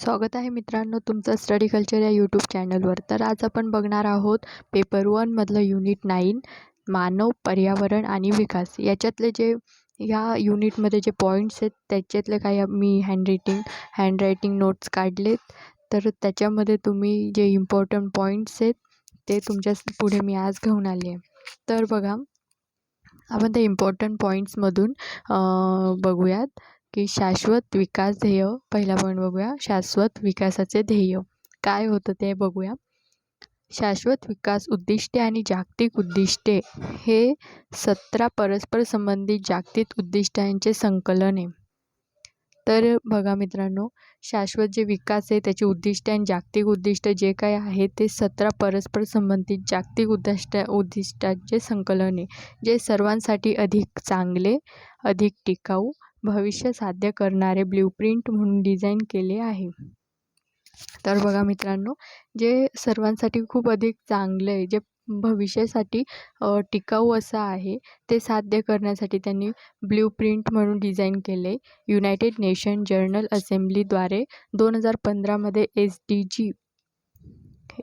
स्वागत आहे मित्रांनो तुमचं स्टडी कल्चर या यूट्यूब चॅनलवर तर आज आपण बघणार आहोत पेपर वनमधलं युनिट नाईन मानव पर्यावरण आणि विकास. याच्यातले जे ह्या युनिटमध्ये जे पॉईंट्स आहेत त्याच्यातले काही मी हँडरायटिंग हँडरायटिंग नोट्स काढलेत. तर त्याच्यामध्ये तुम्ही जे इम्पॉर्टंट पॉईंट्स आहेत ते तुमच्यापुढे मी आज घेऊन आले आहे. तर बघा आपण त्या इम्पॉर्टंट पॉईंट्समधून बघूयात. की शाश्वत विकास ध्येय. पहिला पॉईंट बघूया. शाश्वत विकासाचे ध्येय. काय होतं ते बघूया. शाश्वत विकास उद्दिष्टे आणि जागतिक उद्दिष्टे हे सतरा परस्पर संबंधित जागतिक उद्दिष्टांचे संकलन आहे. तर बघा मित्रांनो शाश्वत जे विकास आहे त्याची उद्दिष्टे आणि जागतिक उद्दिष्ट जे काय आहे ते सतरा परस्पर संबंधित जागतिक उद्दिष्ट उद्दिष्टांचे संकलन आहे. जे सर्वांसाठी अधिक चांगले अधिक टिकाऊ भविष्य साध्य करणारे ब्ल्यूप्रिंट म्हणून डिझाईन केले आहे. तर बघा मित्रांनो जे सर्वांसाठी खूप अधिक चांगलं आहे जे भविष्यासाठी टिकाऊ असं आहे ते साध्य करण्यासाठी त्यांनी ब्ल्यू प्रिंट म्हणून डिझाईन केले. युनायटेड नेशन जर्नल असेंब्लीद्वारे दोन हजार पंधरामध्ये S D G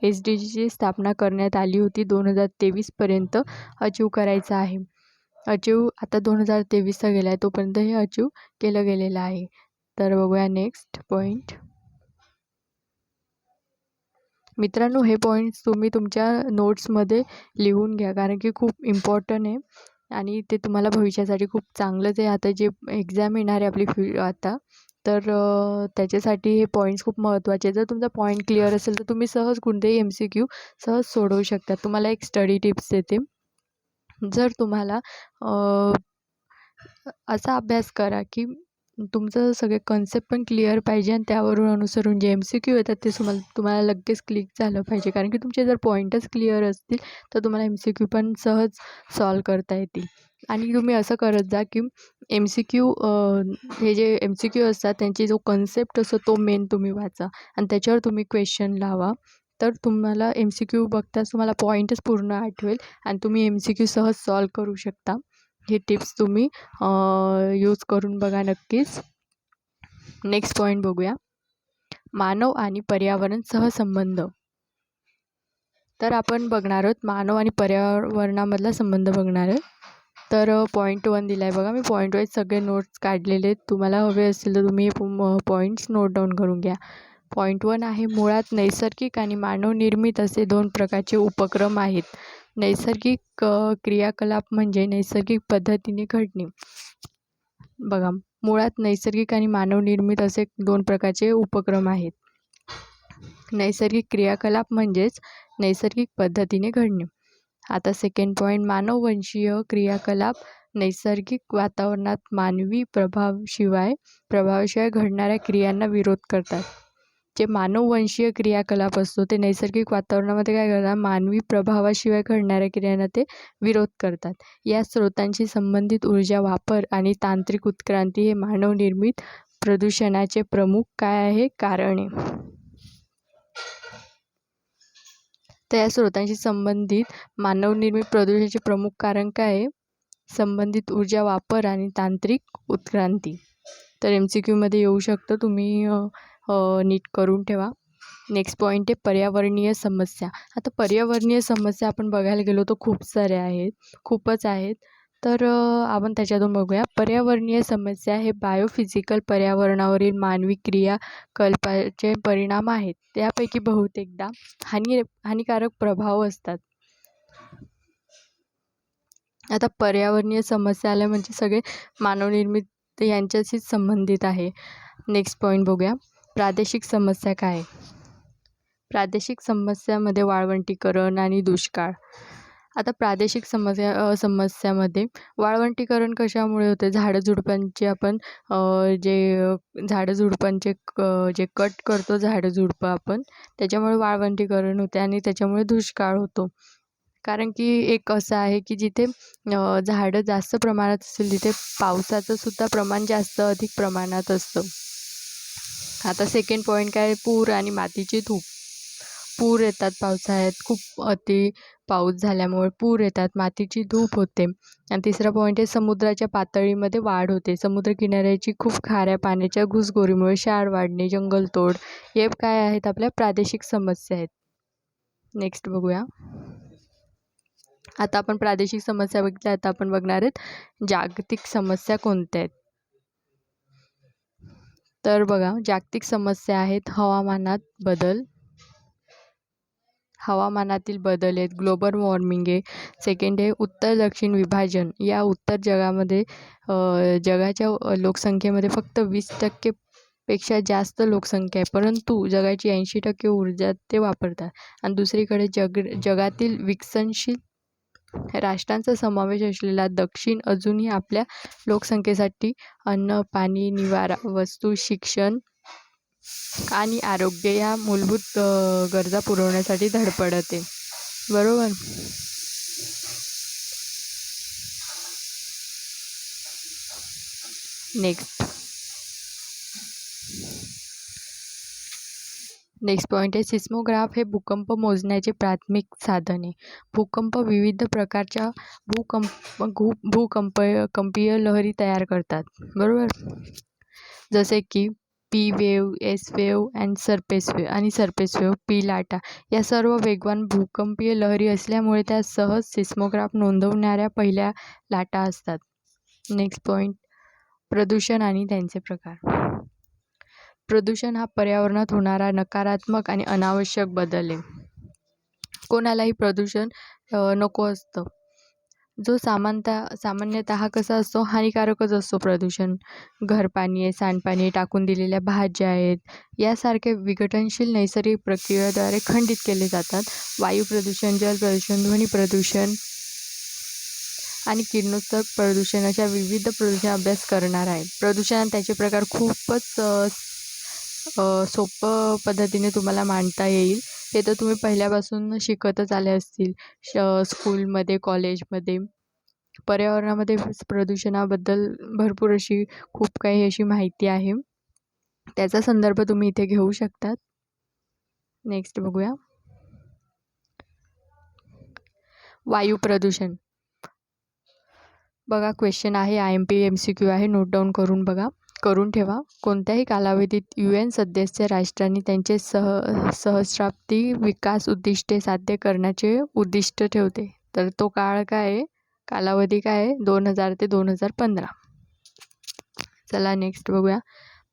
S D जीची स्थापना करण्यात आली होती. दोन हजार तेवीसपर्यंत अचीव करायचं आहे. अचीव आता दोन हजार तेवीसचा गेला आहे तोपर्यंत हे अचीव केलं गेलेलं आहे. तर बघूया नेक्स्ट पॉईंट मित्रांनो हे पॉईंट्स तुम्ही तुमच्या नोट्समध्ये लिहून घ्या कारण की खूप इम्पॉर्टंट आहे. आणि ते तुम्हाला भविष्यासाठी खूप चांगलंच आहे. आता जे एक्झाम येणार आहे आपली फी आता तर त्याच्यासाठी हे पॉईंट्स खूप महत्त्वाचे जर तुमचा पॉईंट क्लिअर असेल तर तुम्ही सहज कोणतेही एम सी क्यू सहज सोडवू शकता. तुम्हाला एक स्टडी टिप्स देते. जर तुम्हाला असा अभ्यास करा की तुमचं सगळे कन्सेप्ट पण क्लिअर पाहिजे आणि त्यावरून अनुसरून जे एम सी क्यू येतात ते तुम्हाला तुम्हाला लगेच क्लिक झालं पाहिजे. कारण की तुमचे जर पॉईंटच क्लिअर असतील तर तुम्हाला एम सी क्यू पण सहज सॉल्व करता येतील. आणि तुम्ही असं करत जा की एम सी क्यू हे जे एम सी क्यू असतात त्यांची जो कन्सेप्ट असतो तो मेन तुम्ही वाचा. आणि त्याच्यावर तुम्ही क्वेश्चन लावा. तर तुम्हाला एम सी क्यू बघताच तुम्हाला पॉईंटच पूर्ण आठवेल आणि तुम्ही एम सी क्यू सहज सॉल्व करू शकता. हे टिप्स तुम्ही यूज करून बघा नक्कीच. नेक्स्ट पॉईंट बघूया. मानव आणि पर्यावरण सहसंबंध. तर आपण बघणार आहोत मानव आणि पर्यावरणामधला संबंध बघणार आहे. तर पॉईंट वन दिला आहे बघा. मी पॉईंट वाईज सगळे नोट्स काढलेले आहेत. तुम्हाला हवे असतील तर तुम्ही पॉईंट्स नोट डाऊन करून घ्या. पॉईंट वन आहे मुळात नैसर्गिक आणि मानवनिर्मित असे दोन प्रकारचे उपक्रम आहेत. नैसर्गिक क्रियाकलाप म्हणजे नैसर्गिक पद्धतीने घडणे. बघा मुळात नैसर्गिक आणि मानवनिर्मित असे दोन प्रकारचे उपक्रम आहेत. नैसर्गिक क्रियाकलाप म्हणजेच नैसर्गिक पद्धतीने घडणे. आता सेकंड पॉईंट मानववंशीय क्रियाकलाप नैसर्गिक वातावरणात मानवी प्रभावशिवाय प्रभावाशिवाय घडणाऱ्या क्रियांना विरोध करतात. जे मानववंशीय क्रियाकलाप असतो ते नैसर्गिक वातावरणामध्ये काय करतात? मानवी प्रभावाशिवाय घडणाऱ्या क्रियांना ते विरोध करतात. या स्रोतांशी संबंधित ऊर्जा वापर आणि तांत्रिक उत्क्रांती हे मानवनिर्मित प्रदूषणाचे प्रमुख काय आहे? कारणे तर या स्रोतांशी संबंधित मानवनिर्मित प्रदूषणाचे प्रमुख कारण काय आहे? संबंधित ऊर्जा वापर आणि तांत्रिक उत्क्रांती. तर एम सी क्यूमध्ये येऊ शकतं. तुम्ही नीट करून ठेवा. नेक्स्ट पॉईंट आहे पर्यावरणीय समस्या. आता पर्यावरणीय समस्या आपण बघायला गेलो तर खूप साऱ्या आहेत खूपच आहेत. तर आपण त्याच्यातून बघूया. पर्यावरणीय समस्या हे बायोफिजिकल पर्यावरणावरील मानवी क्रियाकल्पाचे परिणाम आहेत. त्यापैकी बहुतेकदा हानी हानिकारक प्रभाव असतात. आता पर्यावरणीय समस्या आल्या म्हणजे सगळे मानवनिर्मित यांच्याशीच संबंधित आहे. नेक्स्ट पॉईंट बघूया. प्रादेशिक समस्या काय? प्रादेशिक समस्यामध्ये वाळवंटीकरण आणि दुष्काळ. आता प्रादेशिक समस्या समस्यामध्ये वाळवंटीकरण कशामुळे होते? झाडं आपण जे झाडं झुडपांचे जे कट करतो झाडं झुडपं आपण त्याच्यामुळे वाळवंटीकरण होते आणि त्याच्यामुळे दुष्काळ होतो. कारण की एक असं आहे की जिथे झाडं जास्त प्रमाणात असेल तिथे पावसाचं सुद्धा प्रमाण जास्त अधिक प्रमाणात असतं. आता सेकंड पॉईंट काय? पूर आणि मातीची धूप. पूर येतात पावसाळ्यात. खूप अति पाऊस झाल्यामुळे पूर येतात मातीची धूप होते. आणि तिसरा पॉईंट आहे समुद्राच्या पातळीमध्ये वाढ होते. समुद्रकिनाऱ्याची खूप खाऱ्या पाण्याच्या घुसघोरीमुळे क्षार वाढणे जंगलतोड हे काय आहेत आपल्या प्रादेशिक समस्या आहेत. नेक्स्ट बघूया. आता आपण प्रादेशिक समस्या बघितल्या आता आपण बघणार आहेत जागतिक समस्या कोणत्या आहेत. तर बघा जागतिक समस्या आहेत हवामानात बदल. हवामानातील बदल आहेत. ग्लोबल वॉर्मिंग आहे. सेकंड आहे उत्तर दक्षिण विभाजन. या उत्तर जगामध्ये जगाच्या लोकसंख्येमध्ये फक्त वीस टक्के पेक्षा जास्त लोकसंख्या आहे. परंतु जगाची ऐंशी टक्के ऊर्जा ते वापरतात. आणि दुसरीकडे जग जगातील विकसनशील राष्ट्रांचा समावेश असलेला दक्षिण अजूनही आपल्या लोकसंख्येसाठी अन्न पाणी निवारा वस्तू शिक्षण आणि आरोग्य या मूलभूत गरजा पुरवण्यासाठी धडपडते. बरोबर? नेक्स्ट नेक्स्ट पॉईंट आहे सिस्मोग्राफ हे भूकंप मोजण्याचे प्राथमिक साधन आहे. भूकंप विविध प्रकारच्या भूकंप भू भूकंप कंपीय लहरी तयार करतात. बरोबर? जसे की P wave S wave and surface wave आणि सरफेस वेव पी लाटा या सर्व वेगवान भूकंपीय लहरी असल्यामुळे त्या सहज सिस्मोग्राफ नोंदवणाऱ्या पहिल्या लाटा असतात. नेक्स्ट पॉईंट प्रदूषण आणि त्यांचे प्रकार. प्रदूषण हा पर्यावरणात होणारा नकारात्मक आणि अनावश्यक बदल आहे. कोणालाही प्रदूषण नको असतं. जो सामानता सामान्यतः कसा असतो हानिकारकच असतो प्रदूषण. घरपाणी आहे सांडपाणी टाकून दिलेल्या भाज्या आहेत यासारखे विघटनशील नैसर्गिक प्रक्रियेद्वारे खंडित केले जातात. वायू प्रदूषण जल प्रदूषण ध्वनी प्रदूषण आणि किरणोत्सर्ग प्रदूषण अशा विविध प्रदूषण अभ्यास करणार आहे. प्रदूषण त्याचे प्रकार खूपच सोपं पद्धतीने तुम्हाला मांडता येईल. हे तर तुम्ही पहिल्यापासून शिकतच आले असतील. श स्कूलमध्ये कॉलेजमध्ये. पर्यावरणामध्ये प्रदूषणाबद्दल भरपूर अशी खूप काही अशी माहिती आहे. त्याचा संदर्भ तुम्ही इथे घेऊ शकतात. नेक्स्ट बघूया. वायू प्रदूषण. बघा क्वेश्चन आहे I M P M C Q आहे. नोट डाऊन करून बघा. करून ठेवा. कोणत्याही कालावधीत यू एन सदस्य राष्ट्रांनी त्यांचे सह सहस्राब्दी विकास उद्दिष्टे साध्य करण्याचे उद्दिष्ट ठेवते. तर तो काळ काय आहे? कालावधी काय आहे? दोन हजार ते दोन हजार पंधरा. चला नेक्स्ट बघूया.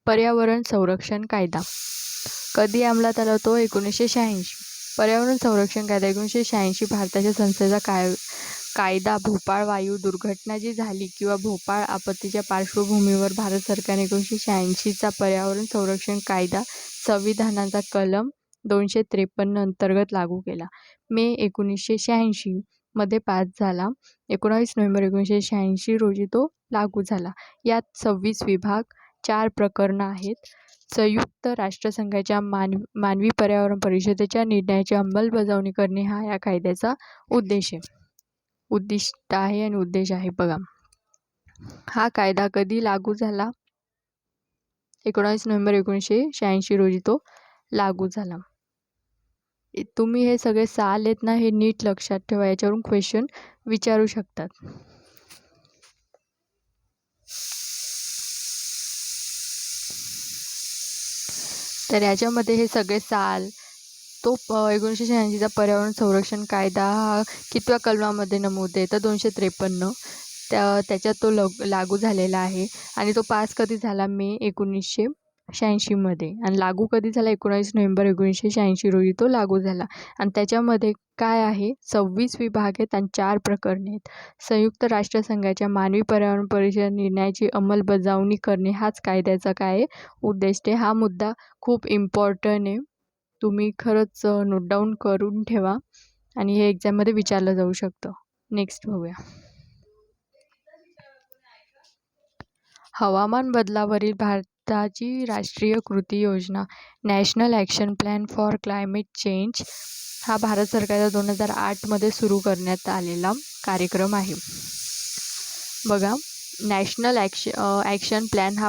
पर्यावरण संरक्षण कायदा. कधी अंमलात आला तो? एकोणीसशे शहाऐंशी. पर्यावरण संरक्षण कायदा एकोणीसशे शहाऐंशी भारताच्या संस्थेचा काय कायदा भोपाळ वायू दुर्घटना जी झाली किंवा भोपाळ आपत्तीच्या पार्श्वभूमीवर भारत सरकारने एकोणीसशे शहाऐंशीचा पर्यावरण संरक्षण कायदा संविधानाचा कलम दोनशे त्रेपन्न अंतर्गत लागू केला. मे एकोणीसशे शहाऐंशी मध्ये पास झाला. एकोणावीस नोव्हेंबर एकोणीसशे शहाऐंशी रोजी तो लागू झाला. यात सव्वीस विभाग चार प्रकरणं आहेत. संयुक्त राष्ट्रसंघाच्या मान मानवी पर्यावरण परिषदेच्या निर्णयाची अंमलबजावणी करणे हा या कायद्याचा उद्देश आहे. उद्दिष्ट आहे आणि उद्देश आहे. बघा हा कायदा कधी लागू झाला? एकोणावीस नोव्हेंबर एकोणीसशे शहाऐंशी रोजी तो लागू झाला. तुम्ही हे सगळे साल आहेत ना हे नीट लक्षात ठेवा याच्यावरून क्वेश्चन विचारू शकतात. तर याच्यामध्ये हे सगळे साल तो एकोणीसशे शहाऐंशीचा पर्यावरण संरक्षण कायदा हा कितव्या कलमामध्ये नमूद आहे? तर दोनशे त्रेपन्न. त्या त्याच्यात तो लग लागू झालेला आहे आणि तो पास कधी झाला मे एकोणीसशे शहाऐंशीमध्ये आणि लागू कधी झाला? एकोणावीस नोव्हेंबर एकोणीसशे शहाऐंशी रोजी तो लागू झाला. आणि त्याच्यामध्ये काय आहे? सव्वीस विभाग आहेत आणि चार प्रकरणे आहेत. संयुक्त राष्ट्रसंघाच्या मानवी पर्यावरण परिषद निर्णयाची अंमलबजावणी करणे हाच कायद्याचा काय उद्देश आहे? हा मुद्दा खूप इम्पॉर्टंट आहे. तुम्ही खरंच नोट डाऊन करून ठेवा आणि हे एक्झाममध्ये विचारलं जाऊ शकतं. नेक्स्ट बघूया. हवामान बदलावरील भारताची राष्ट्रीय कृती योजना national action plan for climate change हा भारत सरकारचा दोन हजार आठमध्ये सुरू करण्यात आलेला कार्यक्रम आहे. बघा नॅशनल ॲक्श ॲक्शन प्लॅन हा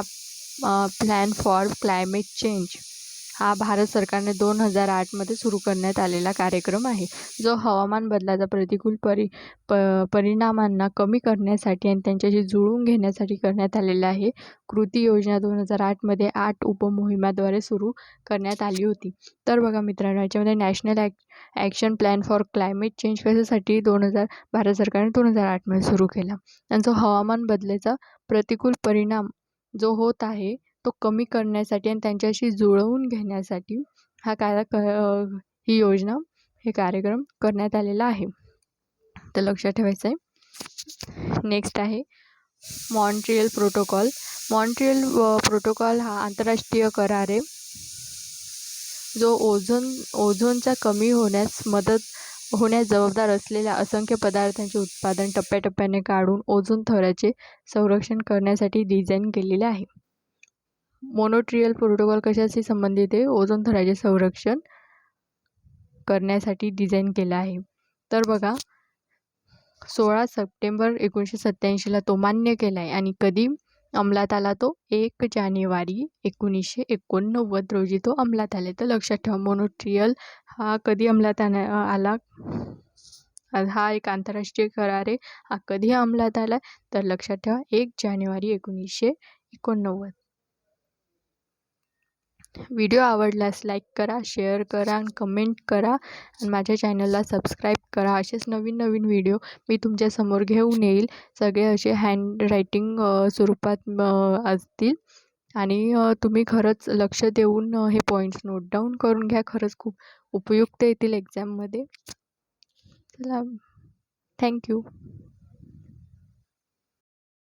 प्लॅन फॉर क्लायमेट चेंज हा भारत सरकारने दोन हजार आठमध्ये सुरू करण्यात आलेला कार्यक्रम आहे. जो हवामान बदलाचा प्रतिकूल परि प परिणामांना कमी करण्यासाठी आणि त्यांच्याशी जुळवून घेण्यासाठी करण्यात आलेला आहे. कृती योजना दोन हजार आठमध्ये आठ उपमोहिमाद्वारे सुरू करण्यात आली होती. तर बघा मित्रांनो याच्यामध्ये national ॲक action plan for climate change कशासाठी दोन हजार भारत सरकारने दोन हजार आठमध्ये सुरू केला. आणि जो हवामान बदलाचा प्रतिकूल परिणाम जो होत आहे तो कमी करण्यासाठी आणि त्यांच्याशी जुळवून घेण्यासाठी हा कार्य क ही योजना हे कार्यक्रम करण्यात आलेला आहे. तर लक्षात ठेवायचं आहे नेक्स्ट आहे मॉन्ट्रियल प्रोटोकॉल मॉन्ट्रियल प्रोटोकॉल हा आंतरराष्ट्रीय करार आहे जो ओझोन ओझोनचा कमी होण्यास मदत होण्यास जबाबदार असलेल्या असंख्य पदार्थांचे उत्पादन टप्प्याटप्प्याने काढून ओझोन थराचे संरक्षण करण्यासाठी डिझाईन केलेले आहे. मोनोट्रियल प्रोटोकॉल कशाशी संबंधित आहे? ओझोन थराचे संरक्षण करण्यासाठी डिझाईन केला आहे. तर बघा सोळा सप्टेंबर एकोणीसशे सत्त्याऐंशीला तो मान्य केला आहे आणि कधी? अंमलात आला तो? एक जानेवारी एकोणीसशे एकोणनव्वद रोजी तो अंमलात आहे. तर लक्षात ठेवा मोनोट्रियल हा कधी अंमलात आणा आला? हा एक आंतरराष्ट्रीय करार आहे. हा कधी अंमलात आला? तर लक्षात ठेवा एक जानेवारी एकोणीसशे एकोणनव्वद. व्हिडिओ आवडल्यास लाईक करा शेअर करा आणि कमेंट करा आणि माझ्या चॅनलला सबस्क्राईब करा. असेच नवीन नवीन व्हिडिओ मी तुमच्यासमोर घेऊन येईल. सगळे असे हँड रायटिंग स्वरूपात असतील. आणि तुम्ही खरंच लक्ष देऊन हे पॉईंट्स नोट डाऊन करून घ्या. खरंच खूप उपयुक्त येतील एक्झाममध्ये चला थँक्यू